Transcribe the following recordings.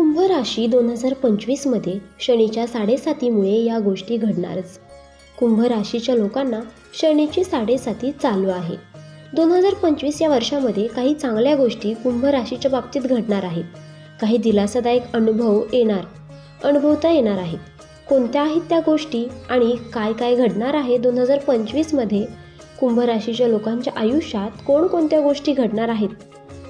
कुंभ राशी दोन हजार पंचवीसमध्ये शनीच्या साडेसातीमुळे या गोष्टी घडणारच. कुंभ राशीच्या लोकांना शनीची साडेसाती चालू आहे. दोन हजार पंचवीस या वर्षामध्ये काही चांगल्या गोष्टी कुंभ राशीच्या बाबतीत घडणार आहेत. काही दिलासादायक अनुभव येणार अनुभवता येणार आहेत. कोणत्या आहेत त्या गोष्टी आणि काय काय घडणार आहे दोन हजार पंचवीसमध्ये कुंभ राशीच्या लोकांच्या आयुष्यात कोणकोणत्या गोष्टी घडणार आहेत?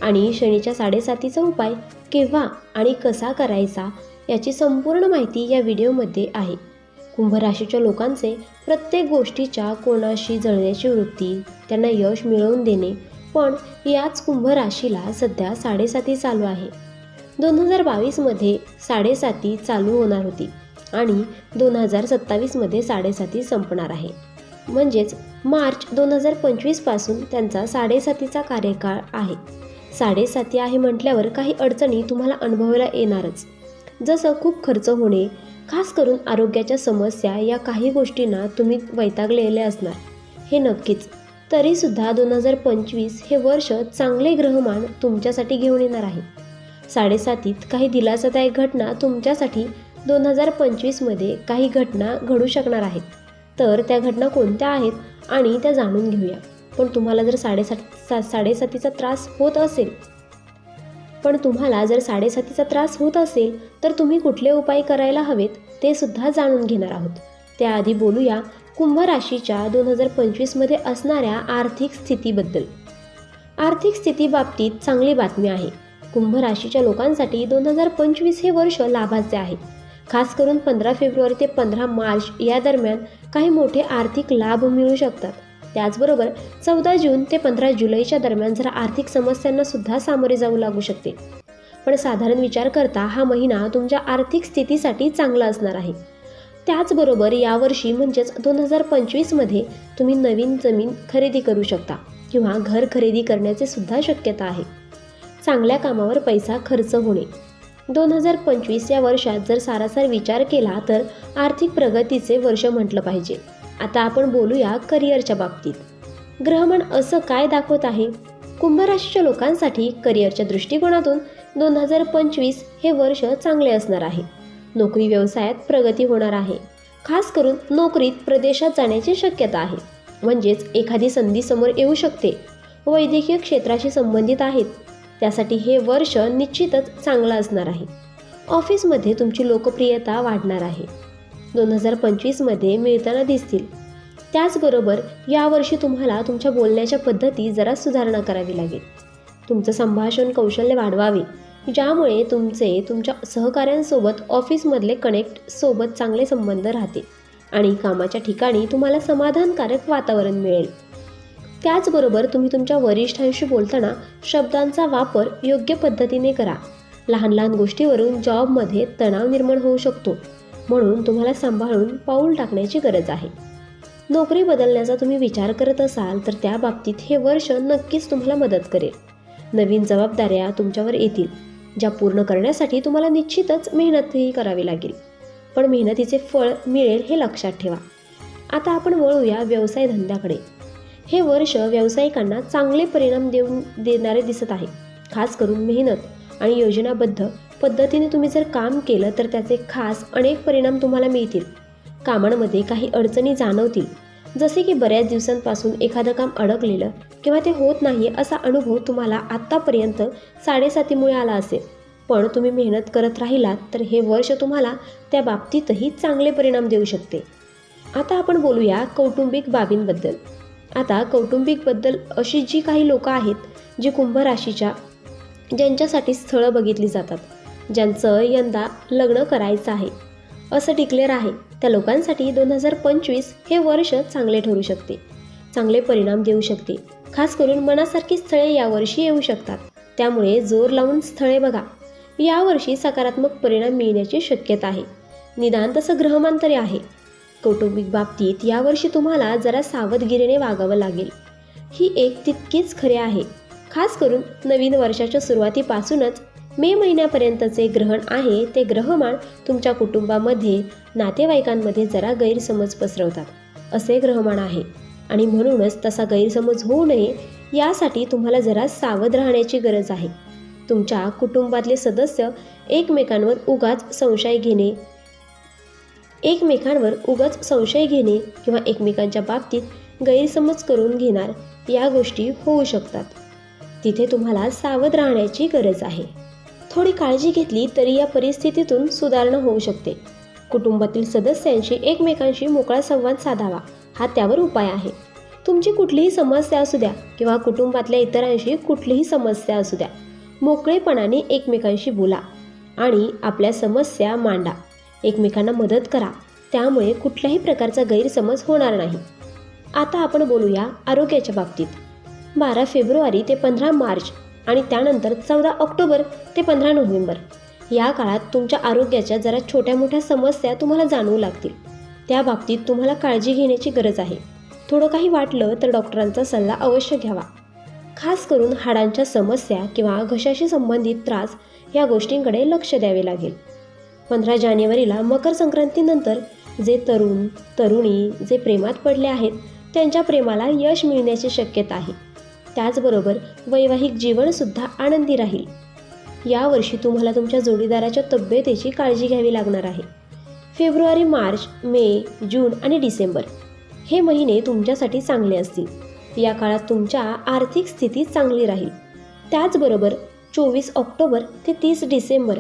आणि शनीच्या साडेसातीचा उपाय केव्हा आणि कसा करायचा याची संपूर्ण माहिती या व्हिडिओमध्ये आहे. कुंभ राशीच्या लोकांचे प्रत्येक गोष्टीच्या कोणाशी जळण्याची वृत्ती त्यांना यश मिळवून देणे पण याच कुंभ राशीला सध्या साडेसाती चालू आहे. दोन हजार बावीसमध्ये साडेसाती चालू होणार होती आणि दोन हजार सत्तावीसमध्ये साडेसाती संपणार आहे. म्हणजेच मार्च दोन हजार पंचवीसपासून त्यांचा साडेसातीचा कार्यकाळ आहे. साडेसाती आहे म्हटल्यावर काही अडचणी तुम्हाला अनुभवायला येणारच. जसं खूप खर्च होणे खास करून आरोग्याच्या समस्या या काही गोष्टींना तुम्ही वैतागलेले असणार. हे नक्कीच. तरीसुद्धा दोन हजार पंचवीस हे वर्ष चांगले ग्रहमान तुमच्यासाठी घेऊन येणार आहे. साडेसातीत काही दिलासादायक घटना तुमच्यासाठी दोन हजार पंचवीसमध्ये काही घटना घडू शकणार आहेत. तर त्या घटना कोणत्या आहेत आणि त्या जाणून घेऊया. पण तुम्हाला जर साडेसात सा साडेसातीचा त्रास होत असेल. पण तुम्हाला जर साडेसातीचा त्रास होत असेल तर तुम्ही कुठले उपाय करायला हवेत ते सुद्धा जाणून घेणार आहोत. त्याआधी बोलूया कुंभ राशीच्या दोन हजार पंचवीसमध्ये असणाऱ्या आर्थिक स्थितीबद्दल. आर्थिक स्थितीबाबतीत चांगली बातमी आहे. कुंभ राशीच्या लोकांसाठी दोन हजार पंचवीस हे वर्ष लाभाचे आहे. खास करून पंधरा फेब्रुवारी ते पंधरा मार्च या दरम्यान काही मोठे आर्थिक लाभ मिळू शकतात. त्याचबरोबर चौदा जून ते पंधरा जुलैच्या दरम्यान जरा आर्थिक समस्यांना सुद्धा सामोरे जाऊ लागू शकते. पण साधारण विचार करता हा महिना तुमच्या आर्थिक स्थितीसाठी चांगला असणार आहे. त्याचबरोबर यावर्षी म्हणजेच दोन हजार पंचवीसमध्ये तुम्ही नवीन जमीन खरेदी करू शकता किंवा घर खरेदी करण्याची सुद्धा शक्यता आहे. चांगल्या कामावर पैसा खर्च होणे. दोन हजार पंचवीस या वर्षात जर सारासार विचार केला तर आर्थिक प्रगतीचे वर्ष म्हटलं पाहिजे. आता आपण बोलूया करिअरच्या बाबतीत. ग्रहमण असं काय दाखवत आहे? कुंभराशीच्या लोकांसाठी करिअरच्या दृष्टिकोनातून दोन हजार पंचवीस हे वर्ष चांगले असणार आहे. नोकरी व्यवसायात प्रगती होणार आहे. खास करून नोकरीत प्रदेशात जाण्याची शक्यता आहे. म्हणजेच एखादी संधी समोर येऊ शकते. वैद्यकीय क्षेत्राशी संबंधित आहेत. त्यासाठी हे वर्ष निश्चितच चांगलं असणार आहे. ऑफिसमध्ये तुमची लोकप्रियता वाढणार आहे. दोन हजार पंचवीसमध्ये मिळताना दिसतील. त्याचबरोबर यावर्षी तुम्हाला तुमच्या बोलण्याच्या पद्धती जरा सुधारणा करावी लागेल. तुमचं संभाषण कौशल्य वाढवावे ज्यामुळे तुमचे तुमच्या सहकाऱ्यांसोबत ऑफिसमधले कनेक्ट सोबत चांगले संबंध राहतील आणि कामाच्या ठिकाणी तुम्हाला समाधानकारक वातावरण मिळेल. त्याचबरोबर तुम्ही तुमच्या वरिष्ठांशी बोलताना शब्दांचा वापर योग्य पद्धतीने करा. लहान लहान गोष्टीवरून जॉबमध्ये तणाव निर्माण होऊ शकतो. म्हणून तुम्हाला सांभाळून पाऊल टाकण्याची गरज आहे. नोकरी बदलण्याचा तुम्ही विचार करत असाल तर त्या बाबतीत हे वर्ष नक्कीच तुम्हाला मदत करेल. नवीन जबाबदाऱ्या तुमच्यावर येतील ज्या पूर्ण करण्यासाठी तुम्हाला निश्चितच मेहनतही करावी लागेल. पण मेहनतीचे फळ मिळेल हे लक्षात ठेवा. आता आपण वळूया व्यवसाय धंद्याकडे. हे वर्ष व्यावसायिकांना चांगले परिणाम देऊन देणारे दिसत आहे. खास करून मेहनत आणि योजनाबद्ध पद्धतीने तुम्ही जर काम केलं तर त्याचे खास अनेक परिणाम तुम्हाला मिळतील. कामांमध्ये काही अडचणी जाणवतील. जसे की बऱ्याच दिवसांपासून एखादं काम अडकलेलं किंवा ते होत नाही असा अनुभव तुम्हाला आत्तापर्यंत साडेसातीमुळे आला असेल. पण तुम्ही मेहनत करत राहिलात तर हे वर्ष तुम्हाला त्या बाबतीतही चांगले परिणाम देऊ शकते. आता आपण बोलूया कौटुंबिक बाबींबद्दल. आता कौटुंबिकबद्दल अशी जी काही लोकं आहेत जी कुंभ राशीच्या ज्यांच्यासाठी स्थळं बघितली जातात. ज्यांचं यंदा लग्न करायचं आहे. असं डिक्लेअर आहे. त्या लोकांसाठी दोन हजार पंचवीस हे वर्ष चांगले ठरू शकते. चांगले परिणाम देऊ शकते. खास करून मनासारखी स्थळे यावर्षी येऊ शकतात. त्यामुळे जोर लावून स्थळे बघा. यावर्षी सकारात्मक परिणाम मिळण्याची शक्यता आहे. निदान तसं ग्रहमान तरी आहे. कौटुंबिक बाबतीत यावर्षी तुम्हाला जरा सावधगिरीने वागावं लागेल. ही एक तितकीच खरे आहे. खास करून नवीन वर्षाच्या सुरुवातीपासूनच मे महिन्यापर्यंतचे ग्रहण आहे ते ग्रहमान तुमच्या कुटुंबामध्ये नातेवाईकांमध्ये जरा गैरसमज पसरवतात असे ग्रहमान आहे. आणि म्हणूनच तसा गैरसमज होऊ नये यासाठी तुम्हाला जरा सावध राहण्याची गरज आहे. तुमच्या कुटुंबातले सदस्य एकमेकांवर उगाच संशय घेणे एकमेकांवर उगाच संशय घेणे किंवा एकमेकांच्या बाबतीत गैरसमज करून घेणार या गोष्टी होऊ शकतात. तिथे तुम्हाला सावध राहण्याची गरज आहे. थोडी काळजी घेतली तरी या परिस्थितीतून सुधारणा होऊ शकते. कुटुंबातील सदस्यांशी एकमेकांशी मोकळा संवाद साधावा हा त्यावर उपाय आहे. तुमची कुठलीही समस्या असू द्या किंवा कुटुंबातल्या इतरांशी कुठलीही समस्या असू द्या. मोकळेपणाने एकमेकांशी बोला आणि आपल्या समस्या मांडा. एकमेकांना मदत करा त्यामुळे कुठल्याही प्रकारचा गैरसमज होणार नाही. आता आपण बोलूया आरोग्याच्या बाबतीत. बारा फेब्रुवारी ते पंधरा मार्च आणि त्यानंतर चौदा ऑक्टोबर ते पंधरा नोव्हेंबर. या काळात तुमच्या आरोग्याच्या जरा छोट्या मोठ्या समस्या तुम्हाला जाणवू लागतील. त्या बाबतीत तुम्हाला काळजी घेण्याची गरज आहे. थोडं काही वाटलं तर डॉक्टरांचा सल्ला अवश्य घ्यावा. खास करून हाडांच्या समस्या किंवा घशाशी संबंधित त्रास या गोष्टींकडे लक्ष द्यावे लागेल. पंधरा जानेवारीला मकर संक्रांतीनंतर जे तरुण तरुणी जे प्रेमात पडले आहेत त्यांच्या प्रेमाला यश मिळण्याची शक्यता आहे. त्याचबरोबर वैवाहिक जीवनसुद्धा आनंदी राहील. यावर्षी तुम्हाला तुमच्या जोडीदाराच्या तब्येतीची काळजी घ्यावी लागणार आहे. फेब्रुवारी मार्च मे जून आणि डिसेंबर हे महिने तुमच्यासाठी चांगले असतील. या काळात तुमच्या आर्थिक स्थिती चांगली राहील. त्याचबरोबर चोवीस ऑक्टोबर ते तीस डिसेंबर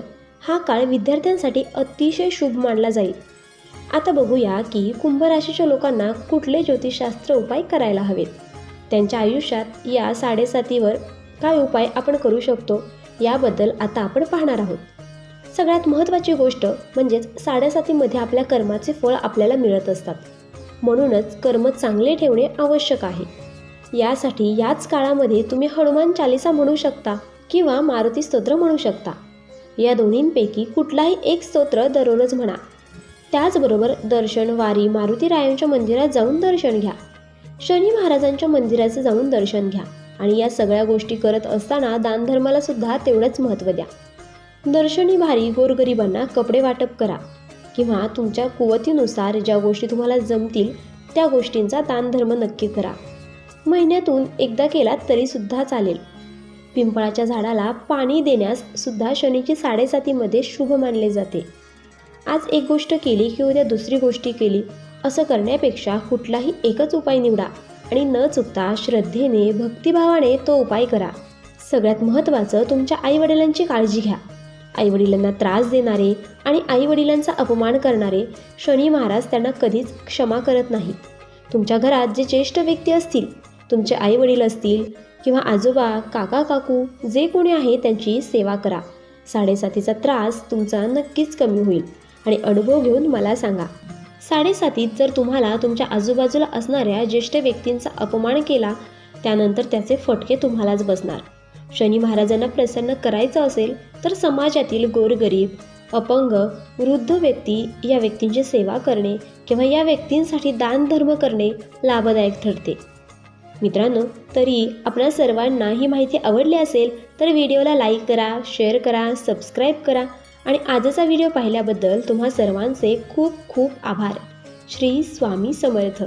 हा काळ विद्यार्थ्यांसाठी अतिशय शुभ मानला जाईल. आता बघूया की कुंभ राशीच्या लोकांना कुठले ज्योतिषशास्त्र उपाय करायला हवेत. त्यांच्या आयुष्यात या साडेसातीवर काय उपाय आपण करू शकतो याबद्दल आता आपण पाहणार आहोत. सगळ्यात महत्त्वाची गोष्ट म्हणजेच साडेसातीमध्ये आपल्या कर्माचे फळ आपल्याला मिळत असतात. म्हणूनच कर्म चांगले ठेवणे आवश्यक आहे. यासाठी याच काळामध्ये तुम्ही हनुमान चालिसा म्हणू शकता किंवा मारुती स्तोत्र म्हणू शकता. या दोन्हींपैकी कुठलाही एक स्तोत्र दररोज म्हणा. त्याचबरोबर दर्शन वारी मारुती रायांच्या मंदिरात जाऊन दर्शन घ्या. शनी महाराजांच्या मंदिराचं जाऊन दर्शन घ्या आणि या सगळ्या गोष्टी करत असताना दानधर्माला सुद्धा तेवढंच महत्त्व द्या. दर्शनी भारी गोरगरिबांना कपडे वाटप करा किंवा तुमच्या कुवतीनुसार ज्या गोष्टी तुम्हाला जमतील त्या गोष्टींचा दानधर्म नक्की करा. महिन्यातून एकदा केलात तरीसुद्धा चालेल. पिंपळाच्या झाडाला पाणी देण्यास सुद्धा शनीची साडेसातीमध्ये शुभ मानले जाते. आज एक गोष्ट केली की उद्या दुसरी गोष्टी केली असं करण्यापेक्षा कुठलाही एकच उपाय निवडा आणि न चुकता श्रद्धेने भक्तिभावाने तो उपाय करा. सगळ्यात महत्त्वाचं तुमच्या आईवडिलांची काळजी घ्या. आईवडिलांना त्रास देणारे आणि आईवडिलांचा अपमान करणारे शनी महाराज त्यांना कधीच क्षमा करत नाही तुमच्या घरात जे ज्येष्ठ व्यक्ती असतील तुमचे आईवडील असतील किंवा आजोबा काका काकू जे कोणी आहे त्यांची सेवा करा. साडेसातीचा त्रास तुमचा नक्कीच कमी होईल आणि अनुभव घेऊन मला सांगा. साडेसातीत जर तुम्हाला तुमच्या आजूबाजूला असणाऱ्या ज्येष्ठ व्यक्तींचा अपमान केला त्यानंतर त्याचे फटके तुम्हालाच बसणार. शनी महाराजांना प्रसन्न करायचं असेल तर समाजातील गोरगरीब अपंग वृद्ध व्यक्ती या व्यक्तींची सेवा करणे किंवा या व्यक्तींसाठी दानधर्म करणे लाभदायक ठरते. मित्रांनो तरी आपल्या सर्वांना ही माहिती आवडली असेल तर व्हिडिओला लाईक करा शेअर करा सबस्क्राईब करा. आणि आजचा व्हिडिओ पाहिल्याबद्दल तुम्हा सर्वांचे खूप खूप आभार. श्री स्वामी समर्थ.